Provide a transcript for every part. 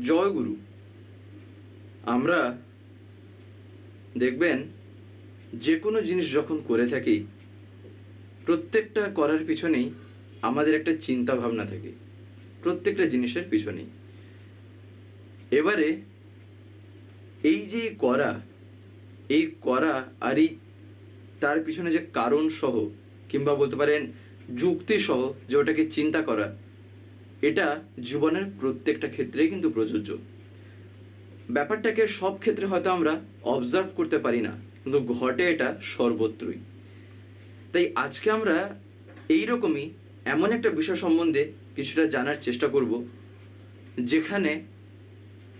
জয় গুরু। আমরা দেখবেন যে কোনো জিনিস যখন করে থাকি, প্রত্যেকটা করার পিছনেই আমাদের একটা চিন্তা ভাবনা থাকে। প্রত্যেকটা জিনিসের পিছনেই। এবারে এই যে করা, এই করা আর এই তার পিছনে যে কারণ সহ কিংবা বলতে পারেন যুক্তি সহ যে ওটাকে চিন্তা করা এটা জীবনের প্রত্যেকটা ক্ষেত্রেই কিন্তু প্রযোজ্য। ব্যাপারটাকে সব ক্ষেত্রে হয়তো আমরা অবজার্ভ করতে পারি না, কিন্তু ঘটে এটা সর্বত্রই। তাই আজকে আমরা এই রকমই এমন একটা বিষয় সম্বন্ধে কিছুটা জানার চেষ্টা করব, যেখানে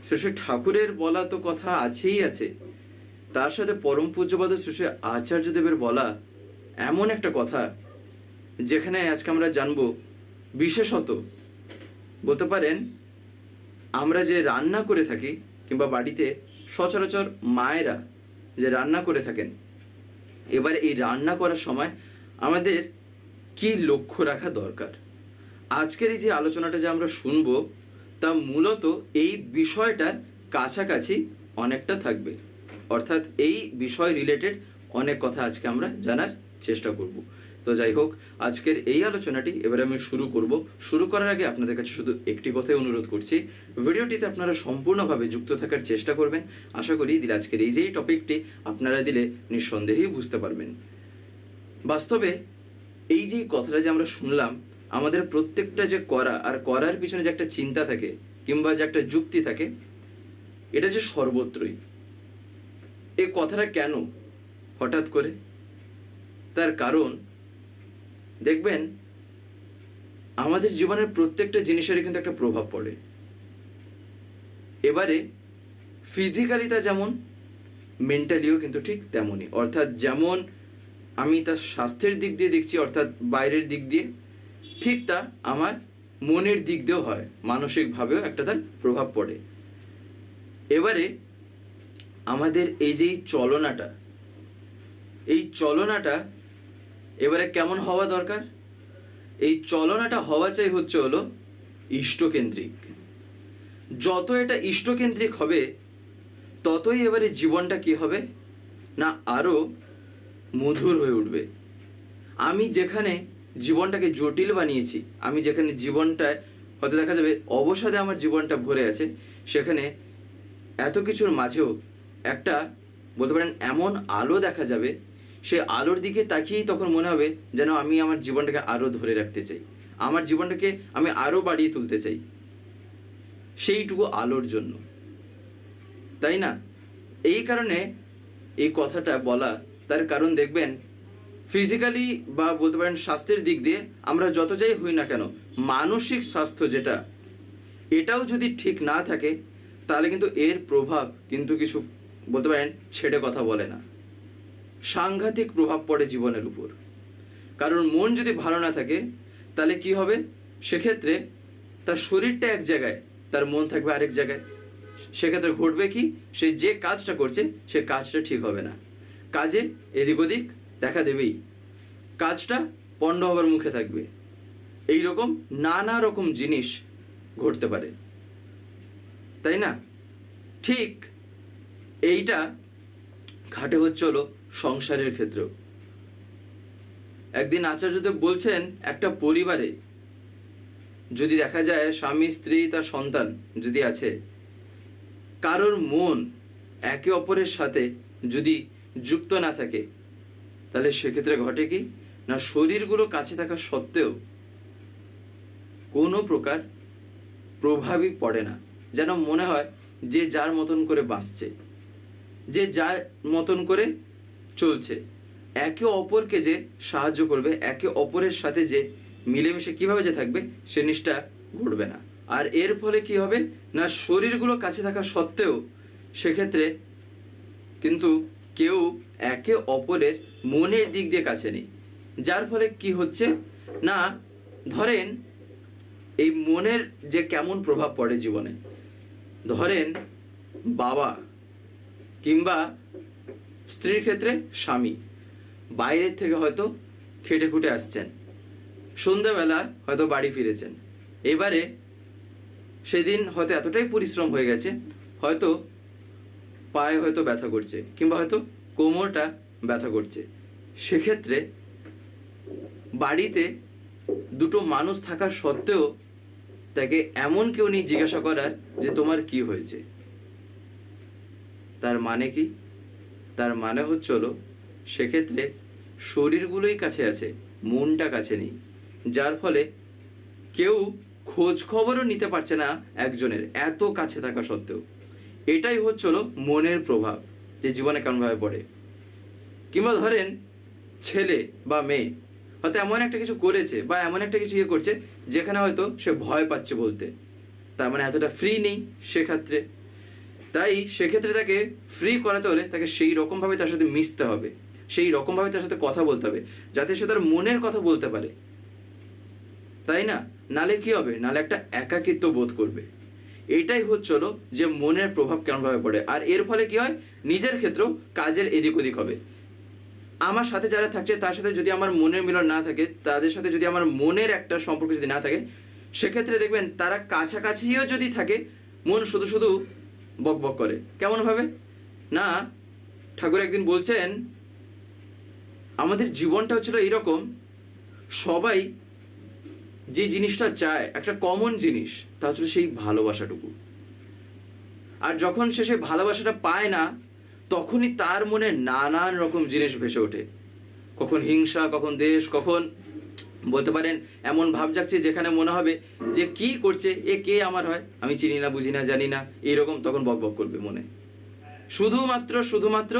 শ্রী ঠাকুরের বলা তো কথা আছেই আছে, তার সাথে পরম পূজ্যপাদ শ্রী আচার্যদেবের বলা এমন একটা কথা, যেখানে আজকে আমরা জানব বিশেষত বলতে পারেন, আমরা যে রান্না করে থাকি কিংবা বাড়িতে সচরাচর মায়েরা যে রান্না করে থাকেন, এবার এই রান্না করার সময় আমাদের কি লক্ষ্য রাখা দরকার? আজকের এই যে আলোচনাটা যে আমরা শুনব, তা মূলত এই বিষয়টার কাছাকাছি অনেকটা থাকবে। অর্থাৎ এই বিষয় রিলেটেড অনেক কথা আজকে আমরা জানার চেষ্টা করব। তো যাই হোক, আজকের এই আলোচনাটি এবারে আমি শুরু করব। শুরু করার আগে আপনাদের কাছে শুধু একটি কথাই অনুরোধ করছি, ভিডিওটিতে আপনারা সম্পূর্ণভাবে যুক্ত থাকার চেষ্টা করবেন। আশা করি দিলে আজকের এই যে টপিকটি আপনারা দিলে নিঃসন্দেহেই বুঝতে পারবেন। বাস্তবে এই যে কথাটা যে আমরা শুনলাম, আমাদের প্রত্যেকটা যে করা আর করার পিছনে যে একটা চিন্তা থাকে কিংবা যে একটা যুক্তি থাকে, এটা যে সর্বত্রই। এ কথাটা কেন হঠাৎ করে? তার কারণ দেখবেন, আমাদের জীবনের প্রত্যেকটা জিনিসেরই কিন্তু একটা প্রভাব পড়ে। এবারে ফিজিক্যালি তা যেমন মেন্টালিও কিন্তু ঠিক তেমনই। অর্থাৎ যেমন আমি তার স্বাস্থ্যের দিক দিয়ে দেখছি, অর্থাৎ বাইরের দিক দিয়ে, ঠিক তা আমার মনের দিক দিয়েও হয়, মানসিকভাবেও একটা তার প্রভাব পড়ে। এবারে, আমাদের এই যে চলনাটা, এই চলনাটা এবারে কেমন হওয়া দরকার? এই চলনাটা হওয়া চাই হচ্ছে হলো ইষ্টকেন্দ্রিক। যত এটা ইষ্টকেন্দ্রিক হবে, ততই এবারে জীবনটা কি হবে? না আরও মধুর হয়ে উঠবে। আমি যেখানে জীবনটাকে জটিল বানিয়েছি, আমি যেখানে জীবনটায়, হয়তো দেখা যাবে অবসাদে আমার জীবনটা ভরে আছে, সেখানে এত কিছুর মাঝেও একটা বলতে পারেন এমন আলো দেখা যাবে সে আলোর দিকে তাকিয়েই তখন মনে হবে যেন আমি আমার জীবনটাকে আরও ধরে রাখতে চাই। আমার জীবনটাকে আমি আরও বাড়িয়ে তুলতে চাই। সেইটুকু আলোর জন্য। তাই না? এই কারণে এই কথাটা বলা তার কারণ দেখবেন ফিজিক্যালি বা বলতে পারেন স্বাস্থ্যের দিক দিয়ে আমরা যত যাই হই না কেন, মানসিক স্বাস্থ্য যেটা, এটাও যদি ঠিক না থাকে, তাহলে কিন্তু এর প্রভাব কিন্তু কিছু বলতে পারেন ছেড়ে কথা বলে না। সাংঘাতিক প্রভাব পড়ে জীবনের উপর। কারণ মন যদি ভালো না থাকে, তাহলে কি হবে? সেক্ষেত্রে তার শরীরটা এক জায়গায়, তার মন থাকবে আরেক জায়গায়। সেক্ষেত্রে ঘটবে কি? সে যে কাজটা করছে, সে কাজটা ঠিক হবে না। কাজে এদিক ওদিক দেখা দেবেই। কাজটা পণ্ড হবার মুখে থাকবে। এই রকম নানা রকম জিনিস ঘটতে পারে। তাই না? ঠিক এইটা ঘাটে হচ্ছে হলো সংসারের ক্ষেত্রেও। একদিন আচার্যদেব বলছেন, একটা পরিবারে যদি দেখা যায় স্বামী, স্ত্রী, তার সন্তান যদি আছে, কারোর মন একে অপরের সাথে যদি যুক্ত না থাকে, তাহলে সেক্ষেত্রে ঘটে কি? না শরীরগুলো কাছে থাকা সত্ত্বেও কোনো প্রকার প্রভাবই পড়ে না। যেন মনে হয় যে যার মতন করে বাঁচছে, যে যার মতন করে চলছে। একে অপরকে যে সাহায্য করবে, একে অপরের সাথে যে মিলেমিশে কীভাবে যে থাকবে, সে জিনিসটা ঘটবে না। আর এর ফলে কি হবে? না, শরীরগুলো কাছে থাকা সত্ত্বেও সেক্ষেত্রে কিন্তু কেউ একে অপরের মনের দিক দিয়ে কাছে নেই। যার ফলে কি হচ্ছে? না, ধরেন এই মনের যে কেমন প্রভাব পড়ে জীবনে। ধরেন বাবা কিংবা স্ত্রীর ক্ষেত্রে স্বামী। বাইরের থেকে হয়তো খেটে খুটে আসছেন। সন্ধ্যাবেলা হয়তো বাড়ি ফিরেছেন। এবারে সেদিন হয়তো এতটাই পরিশ্রম হয়ে গেছে, হয়তো পায়ে হয়তো ব্যথা করছে কিংবা হয়তো কোমরটা ব্যথা করছে। সেক্ষেত্রে বাড়িতে দুটো মানুষ থাকা সত্ত্বেও তাকে এমন কেউ নেই জিজ্ঞাসা করার যে তোমার কি হয়েছে? তার মানে কি? তার মানে হচ্ছে হলো, সেক্ষেত্রে শরীরগুলোই কাছে আছে, মনটা কাছে নেই। যার ফলে কেউ খোঁজ খবরও নিতে পারছে না একজনের, এত কাছে থাকা সত্ত্বেও। এটাই হচ্ছে হলো মনের প্রভাব, যে জীবনে কেমনভাবে পড়ে। কিংবা ধরেন ছেলে বা মেয়ে, হয়তো এমন একটা কিছু করেছে বা এমন একটা কিছু ইয়ে করছে, যেখানে হয়তো সে ভয় পাচ্ছে বলতে। তার মানে এতটা ফ্রি নেই সেক্ষেত্রে। তাই সেক্ষেত্রে তাকে ফ্রি করাতে হলে তাকে সেই রকমভাবে তার সাথে মিশতে হবে। সেই রকমভাবে তার সাথে কথা বলতে হবে, যাতে সে তার মনের কথা বলতে পারে। তাই না? নালে কি হবে? নালে একটা একাকিত্ব বোধ করবে। এইটাই হচ্ছিল যে মনের প্রভাব কেমনভাবে পড়ে। আর এর ফলে কি হয়? নিজের ক্ষেত্রেও কাজের এদিক ওদিক হবে। আমার সাথে যারা থাকছে, তার সাথে যদি আমার মনের মিলন না থাকে, তাদের সাথে যদি আমার মনের একটা সম্পর্ক যদি না থাকে, সেক্ষেত্রে দেখবেন তারা কাছাকাছিও যদি থাকে, মন শুধু শুধু বক বক করে। কেমনভাবে না, ঠাকুর একদিন বলছেন, আমাদের জীবনটা হচ্ছিল এইরকম, সবাই যে জিনিসটা চায়, একটা কমন জিনিস, তা হচ্ছে সেই ভালোবাসাটুকু। আর যখন সে সেই ভালোবাসাটা পায় না, তখনই তার মনে নানান রকম জিনিস ভেসে ওঠে। কখন হিংসা, কখন দেশ, কখন বলতে পারেন, এমন ভাব যাচ্ছে যেখানে মনে হবে যে কি করছে, এ কে আমার হয়, আমি চিনি না, বুঝি না, জানি না এইরকম তখন বক বক করবে মনে। শুধুমাত্র শুধুমাত্র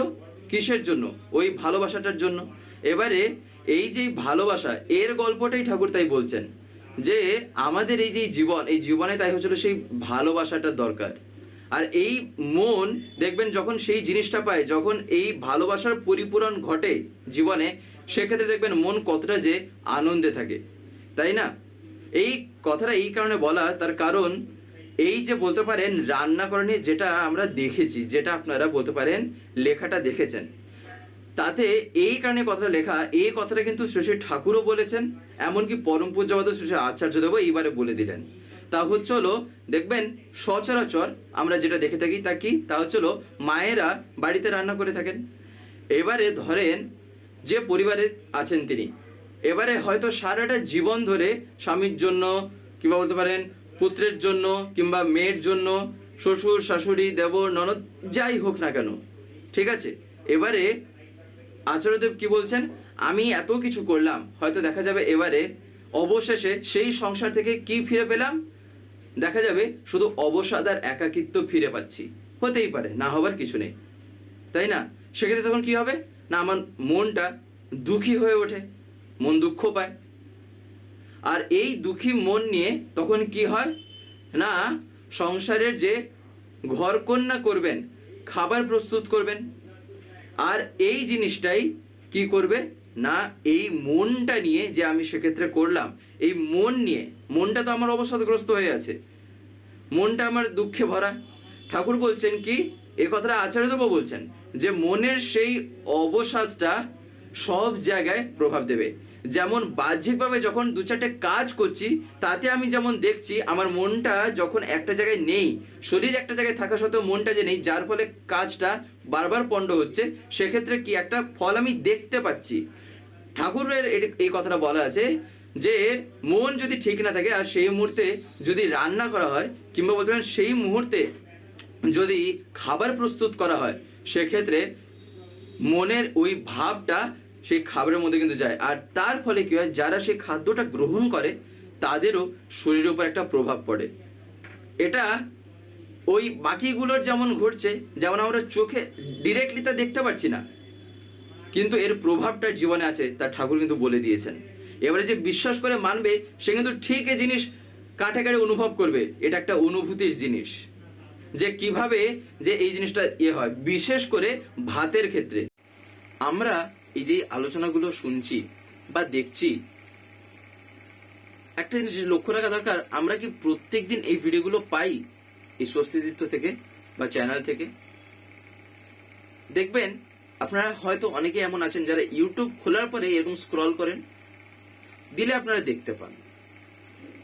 কিসের জন্য? ওই ভালোবাসাটার জন্য। এবারে এই যে ভালোবাসা, এর গল্পটাই ঠাকুর তাই বলছেন যে আমাদের এই যে জীবন, এই জীবনে তাই হচ্ছিল সেই ভালোবাসাটার দরকার। আর এই মন, দেখবেন যখন সেই জিনিসটা পায়, যখন এই ভালোবাসার পরিপূরণ ঘটে জীবনে সেক্ষেত্রে দেখবেন মন কতটা যে আনন্দে থাকে, তাই না? এই কথাটা এই কারণে বলা তার কারণ এই যে বলতে পারেন রান্নাকরণে যেটা আমরা দেখেছি, যেটা আপনারা বলতে পারেন লেখাটা দেখেছেন। তাতে এই কারণে কথাটা লেখা, এই কথাটা কিন্তু শ্রী ঠাকুরও বলেছেন, এমনকি পরম পূজ্যবাদ শ্রী আচার্যদেবও এইবারে বলে দিলেন। তা হচ্ছে হলো, দেখবেন সচরাচর আমরা যেটা দেখে থাকি তা কি? তা হচ্ছে হলো, মায়েরা বাড়িতে রান্না করে থাকেন। এবারে ধরেন যে পরিবারে আছেন তিনি। এবারে হয়তো সারাটা জীবন ধরে স্বামীর জন্য কিংবা বলতে পারেন পুত্রের জন্য কিংবা মেয়ের জন্য শ্বশুর, শাশুড়ি, দেবর, ননদ যাই হোক না কেন, ঠিক আছে? এবারে আচার্যদেব কি বলছেন? আমি এত কিছু করলাম, হয়তো দেখা যাবে এবারে অবশেষে সেই সংসার থেকে কি ফিরে পেলাম? দেখা যাবে শুধু অবসাদ আর একাকিত্ব ফিরে পাচ্ছি, হতেই পারে, না হবার কিছু নেই। তাই না? সেক্ষেত্রে তখন কি হবে? না, আমার মনটা দুঃখী হয়ে ওঠে, মন দুঃখ পায়। আর এই দুঃখী মন নিয়ে তখন কি হয়? না, সংসারের যে ঘরকন্যা করবেন, খাবার প্রস্তুত করবেন, আর এই জিনিসটাই কি করবে? না, এই মনটা নিয়ে যে আমি সেক্ষেত্রে করলাম, এই মন নিয়ে, মনটা তো আমার অবসাদগ্রস্ত হয়ে আছে, মনটা আমার দুঃখে ভরা। ঠাকুর বলছেন কি? এ কথাটা আচার্যদেব বলছেন। যে মনের সেই অবসাদটা সব জায়গায় প্রভাব দেবে। যেমন বাহ্যিকভাবে যখন দু চারটে কাজ করছি, তাতে আমি যেমন দেখছি, আমার মনটা যখন একটা জায়গায় নেই, শরীর একটা জায়গায় থাকা সত্ত্বেও মনটা যে নেই, যার ফলে কাজটা বারবার পণ্ড হচ্ছে, সেক্ষেত্রে কি একটা ফল আমি দেখতে পাচ্ছি। ঠাকুরের এই কথাটা বলা আছে যে, মন যদি ঠিক না থাকে আর সেই মুহূর্তে যদি রান্না করা হয়, কিংবা বলতে পারেন সেই মুহূর্তে যদি খাবার প্রস্তুত করা হয় সেক্ষেত্রে মনের ওই ভাবটা সেই খাবারের মধ্যে কিন্তু যায়। আর তার ফলে কি হয়, যারা সেই খাদ্যটা গ্রহণ করে, তাদেরও শরীরের উপর একটা প্রভাব পড়ে। এটা ওই বাকিগুলোর যেমন ঘটছে, যেমন আমরা চোখে ডিরেক্টলি তা দেখতে পাচ্ছি না, কিন্তু এর প্রভাবটা জীবনে আছে, তা ঠাকুর কিন্তু বলে দিয়েছেন। এবারে যে বিশ্বাস করে মানবে, সে কিন্তু ঠিক এই জিনিস কাঠে কাঠে অনুভব করবে। এটা একটা অনুভূতির জিনিস। যে কীভাবে যে এই জিনিসটা ইয়ে হয়, বিশেষ করে ভাতের ক্ষেত্রে। আমরা এই যে আলোচনাগুলো শুনছি বা দেখছি, একটা জিনিস লক্ষ্য রাখা দরকার, আমরা কি প্রত্যেকদিন এই ভিডিওগুলো পাই এই স্বস্তিদিত্য থেকে বা চ্যানেল থেকে? দেখবেন, আপনারা হয়তো অনেকে এমন আছেন যারা ইউটিউব খোলার পরে এরকম স্ক্রল করেন, দিলে আপনারা দেখতে পান।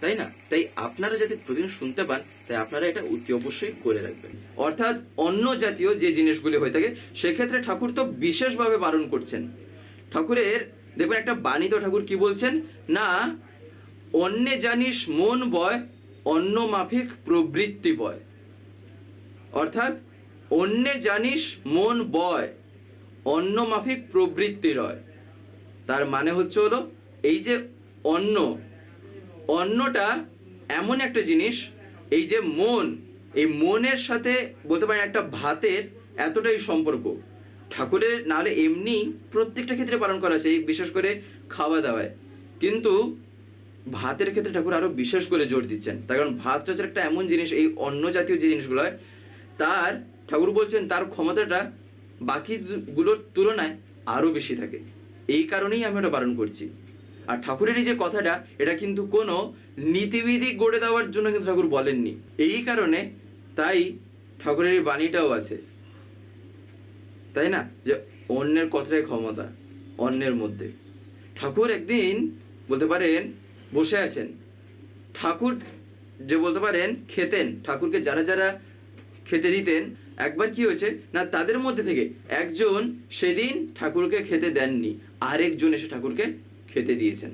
তাই না? তাই আপনারা যাতে প্রতিদিন শুনতে পান, তাই আপনারা এটা অতি অবশ্যই করে রাখবেন। অর্থাৎ অন্য জাতীয় যে জিনিসগুলি হয়ে থাকে, সেক্ষেত্রে ঠাকুর তো বিশেষভাবে বারণ করছেন। ঠাকুরের দেখবেন একটা বাণীত ঠাকুর কি বলছেন? না, অন্যে জানিস মন বয়, অন্য মাফিক প্রবৃত্তি বয়। অর্থাৎ, অন্যে জানিস মন বয়, অন্য মাফিক প্রবৃত্তি রয়। তার মানে হচ্ছে হলো, এই যে অন্ন অন্নটা এমন একটা জিনিস, এই যে মন, এই মনের সাথে বলতে পারেন একটা ভাতের এতটাই সম্পর্ক। ঠাকুরের নাহলে এমনি প্রত্যেকটা ক্ষেত্রে পালন করা আছে, বিশেষ করে খাওয়া দাওয়ায় কিন্তু ভাতের ক্ষেত্রে ঠাকুর আরও বিশেষ করে জোর দিচ্ছেন। তার কারণ ভাত হচ্ছে একটা এমন জিনিস, এই অন্য জাতীয় যে জিনিসগুলো হয়, তার ঠাকুর বলছেন তার ক্ষমতাটা বাকি গুলোর তুলনায় আরও বেশি থাকে। এই কারণেই আমি ওটা বারণ করছি। আর ঠাকুরের এই যে কথাটা, এটা কিন্তু কোনো নীতিবিধি গড়ে দেওয়ার জন্য কিন্তু ঠাকুর বলেননি। এই কারণে তাই ঠাকুরের বাণীটাও আছে। তাই না? যে অন্যের কথায় ক্ষমতা, অন্যের মধ্যে। ঠাকুর একদিন বলতে পারেন, বসে আছেন। ঠাকুর যে বলতে পারেন, খেতেন। ঠাকুরকে যারা যারা খেতে দিতেন, একবার কি হয়েছে? না, তাদের মধ্যে থেকে একজন সেদিন ঠাকুরকে খেতে দেননি। আরেকজন এসে ঠাকুরকে খেতে দিয়েছেন।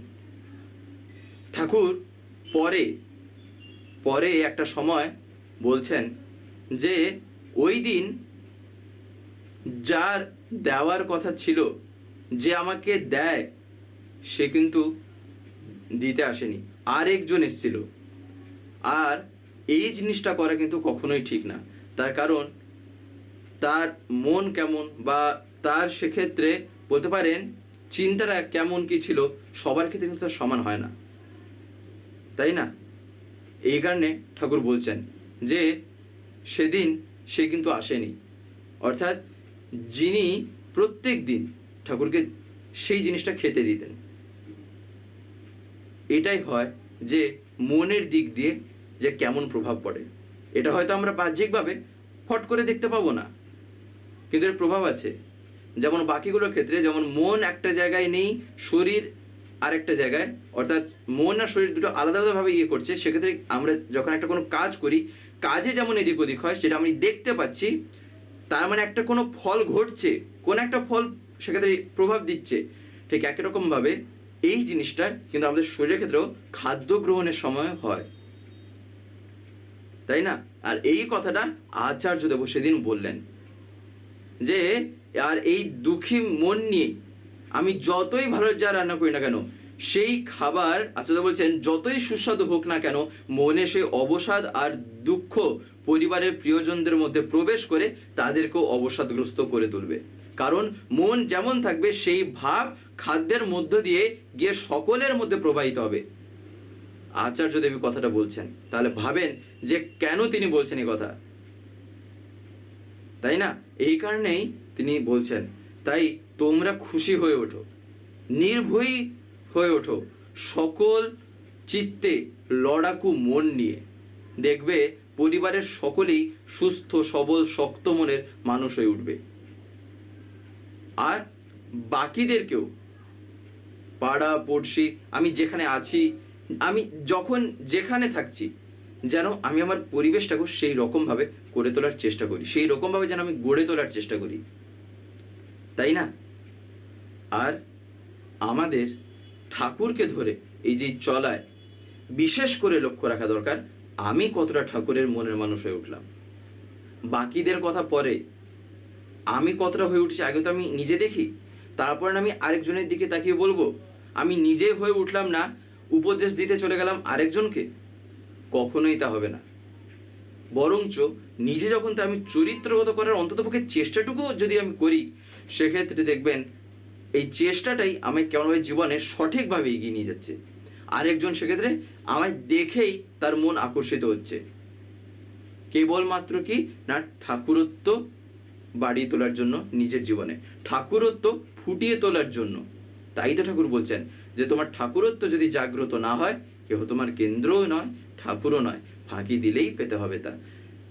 ঠাকুর পরে পরে একটা সময় বলছেন যে, ওই দিন যার দেওয়ার কথা ছিল, যে আমাকে দেয়, সে কিন্তু দিতে আসেনি। আরেকজন এসেছিল। আর এই জিনিসটা করা কিন্তু কখনোই ঠিক না। তার কারণ, তার মন কেমন বা তার সেক্ষেত্রে বলতে পারেন চিন্তাটা কেমন কি ছিল, সবার ক্ষেত্রে কিন্তু সমান হয় না। তাই না? এই কারণে ঠাকুর বলছেন যে, সেদিন সে কিন্তু আসেনি। অর্থাৎ যিনি প্রত্যেক দিন ঠাকুরকে সেই জিনিসটা খেতে দিতেন। এটাই হয় যে, মনের দিক দিয়ে যে কেমন প্রভাব পড়ে। এটা হয়তো আমরা বাহ্যিকভাবে ফট করে দেখতে পাবো না। কিন্তু এর প্রভাব আছে। যেমন বাকিগুলোর ক্ষেত্রে, যেমন মন একটা জায়গায় নেই, শরীর আরেকটা জায়গায়, অর্থাৎ মন আর শরীর দুটো আলাদা আলাদাভাবে ইয়ে করছে, সেক্ষেত্রে আমরা যখন একটা কোনো কাজ করি, কাজে যেমন এদিক ওদিক হয়, সেটা আমি দেখতে পাচ্ছি, তার মানে একটা কোনো ফল ঘটছে, কোন একটা ফল সেক্ষেত্রে প্রভাব দিচ্ছে। ঠিক একই রকমভাবে এই জিনিসটা কিন্তু আমাদের শরীরের ক্ষেত্রেও খাদ্য গ্রহণের সময় হয়। তাই না? আর এই কথাটা আচার্য দেব সেদিন বললেন যে আর এই দুঃখী মন নিয়ে আমি যতই ভালো যা রান্না করি না কেন, সেই খাবার আচার্য বলছেন, যতই সুস্বাদু হোক না কেন, মনে সেই অবসাদ আর দুঃখ পরিবারের প্রিয়জনদের মধ্যে প্রবেশ করে তাদেরকেও অবসাদগ্রস্ত করে তুলবে। কারণ মন যেমন থাকবে, সেই ভাব খাদ্যের মধ্য দিয়ে গিয়ে সকলের মধ্যে প্রবাহিত হবে। আচার্য দেবী কথাটা বলছেন। তাহলে ভাবেন যে কেন তিনি বলছেন এই কথা? তাই না? এই কারণেই তিনি বলছেন, তাই তোমরা খুশি হয়ে ওঠো, নির্ভয়ী হয়ে ওঠো সকল চিত্তে লড়াকু মন নিয়ে। দেখবে পরিবারের সকলেই সুস্থ, সবল, শক্ত মনের মানুষ হয়ে উঠবে। আর বাকিদেরকেও, পাড়া, পড়শি, আমি যেখানে আছি, আমি যখন যেখানে থাকছি, যেন আমি আমার পরিবেশটাকে সেই রকমভাবে করে তোলার চেষ্টা করি, সেই রকমভাবে যেন আমি গড়ে তোলার চেষ্টা করি। তাই না? আর আমাদের ঠাকুরকে ধরে এই যে চলায় বিশেষ করে লক্ষ্য রাখা দরকার, আমি কতটা ঠাকুরের মনের মানুষ হয়ে উঠলাম। বাকিদের কথা পরে আমি কতটা হয়ে উঠছি, আগে তো আমি নিজে দেখি, তারপর আমি আরেকজনের দিকে তাকিয়ে বলব, আমি নিজে হয়ে উঠলাম না, উপদেশ দিতে চলে গেলাম আরেকজনকে, কখনোই তা হবে না। বরঞ্চ নিজে যখন তা আমি চরিত্রগত করার অন্ততপক্ষে চেষ্টাটুকু যদি আমি করি সেক্ষেত্রে দেখবেন এই চেষ্টাটাই আমায় কেমনভাবে জীবনে সঠিকভাবে এগিয়ে নিয়ে যাচ্ছে। আরেকজন সেক্ষেত্রে আমায় দেখেই তার মন আকর্ষিত হচ্ছে। কেবলমাত্র কি না ঠাকুরত্ব বাড়িয়ে তোলার জন্য নিজের জীবনে। ঠাকুরত্ব ফুটিয়ে তোলার জন্য। তাই তো ঠাকুর বলছেন যে তোমার ঠাকুরত্ব যদি জাগ্রত না হয়, কেহ তোমার কেন্দ্রও নয়, ঠাকুরও নয়, ফাঁকি দিলেই পেতে হবে তা।